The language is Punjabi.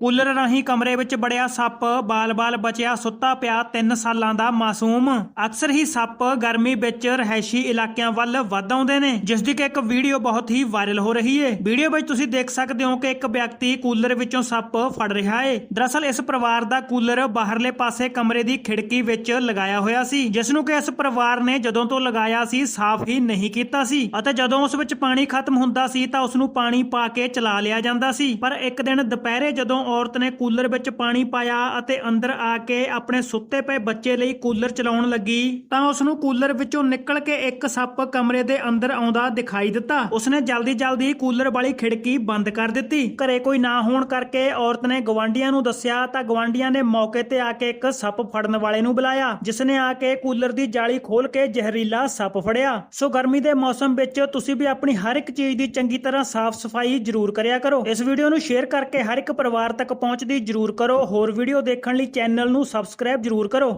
ਕੂਲਰ ਰਾਹੀਂ ਕਮਰੇ ਵਿੱਚ ਬੜਿਆ ਸੱਪ, ਬਾਲ-ਬਾਲ ਬਚਿਆ, ਸੁੱਤਾ ਪਿਆ 3 ਸਾਲਾਂ ਦਾ ਮਾਸੂਮ। ਅਕਸਰ ਹੀ ਸੱਪ ਗਰਮੀ ਵਿੱਚ ਰਹਿਸ਼ੀ ਇਲਾਕਿਆਂ ਵੱਲ ਵੱਧ ਆਉਂਦੇ ਨੇ, ਜਿਸ ਦੀ ਕਿ ਇੱਕ ਵੀਡੀਓ ਬਹੁਤ ਹੀ ਵਾਇਰਲ ਹੋ ਰਹੀ ਹੈ ਵੀਡੀਓ ਵਿੱਚ ਤੁਸੀਂ ਦੇਖ ਸਕਦੇ ਹੋ ਕਿ ਇੱਕ ਵਿਅਕਤੀ ਕੂਲਰ ਵਿੱਚੋਂ ਸੱਪ ਫੜ ਰਿਹਾ ਏ। ਦਰਅਸਲ ਇਸ ਪਰਿਵਾਰ ਦਾ ਕੂਲਰ ਬਾਹਰਲੇ ਪਾਸੇ ਕਮਰੇ ਦੀ ਖਿੜਕੀ ਵਿੱਚ ਲਗਾਇਆ ਹੋਇਆ ਸੀ, ਜਿਸ ਨੂੰ ਕਿ ਇਸ ਪਰਿਵਾਰ ਨੇ ਜਦੋਂ ਤੋਂ ਲਗਾਇਆ ਸੀ, ਸਾਫ਼ ਹੀ ਨਹੀਂ ਕੀਤਾ ਸੀ। ਅਤੇ ਜਦੋਂ ਉਸ ਵਿੱਚ ਪਾਣੀ ਖਤਮ ਹੁੰਦਾ ਸੀ, ਤਾਂ ਉਸ ਨੂੰ ਪਾਣੀ ਪਾ ਕੇ ਚਲਾ ਲਿਆ ਜਾਂਦਾ ਸੀ। ਪਰ ਇੱਕ ਦਿਨ ਦੁਪਹਿਰੇ ਜਦੋਂ ਔਰਤ ਨੇ ਕੂਲਰ ਵਿੱਚ ਪਾਣੀ ਪਾਇਆ ਅਤੇ ਅੰਦਰ ਆ ਕੇ ਆਪਣੇ ਸੁੱਤੇ ਪਏ ਬੱਚੇ ਲਈ ਕੂਲਰ ਚਲਾਉਣ ਲੱਗੀ। ਤਾਂ ਉਸ ਨੂੰ ਕੂਲਰ ਵਿੱਚੋਂ ਨਿਕਲ ਕੇ ਇੱਕ ਸੱਪ ਕਮਰੇ ਦੇ ਅੰਦਰ ਆਉਂਦਾ ਦਿਖਾਈ ਦਿੱਤਾ। ਉਸਨੇ ਜਲਦੀ-ਜਲਦੀ ਕੂਲਰ ਵਾਲੀ ਖਿੜਕੀ ਬੰਦ ਕਰ ਦਿੱਤੀ। ਘਰੇ ਕੋਈ ਨਾ ਹੋਣ ਕਰਕੇ ਔਰਤ ਨੇ ਗਵਾਂਢੀਆਂ ਨੂੰ ਦੱਸਿਆ ਤਾਂ ਗਵਾਂਢੀਆਂ ਨੇ ਮੌਕੇ ਤੇ ਆ ਕੇ ਇੱਕ ਸੱਪ ਫੜਨ ਵਾਲੇ ਨੂੰ ਬੁਲਾਇਆ ਜਿਸ ਨੇ ਆ ਕੇ ਕੂਲਰ ਦੀ ਜਾਲੀ ਖੋਲ ਕੇ ਜ਼ਹਿਰੀਲਾ ਸੱਪ ਫੜਿਆ। ਸੋ ਗਰਮੀ ਦੇ ਮੌਸਮ ਵਿੱਚ ਤੁਸੀਂ ਵੀ ਆਪਣੀ ਹਰ ਇੱਕ ਚੀਜ਼ ਦੀ ਚੰਗੀ ਤਰ੍ਹਾਂ ਸਾਫ਼ ਸਫ਼ਾਈ ਜ਼ਰੂਰ ਕਰਿਆ ਕਰੋ। ਇਸ ਵੀਡੀਓ ਨੂੰ ਸ਼ੇਅਰ ਕਰਕੇ ਹਰ ਇੱਕ ਪਰਿਵਾਰ ਤੱਕ ਪਹੁੰਚਦੀ ਜ਼ਰੂਰ ਕਰੋ। ਹੋਰ ਵੀਡੀਓ ਦੇਖਣ ਲਈ ਚੈਨਲ ਨੂੰ ਸਬਸਕ੍ਰਾਈਬ ਜ਼ਰੂਰ ਕਰੋ।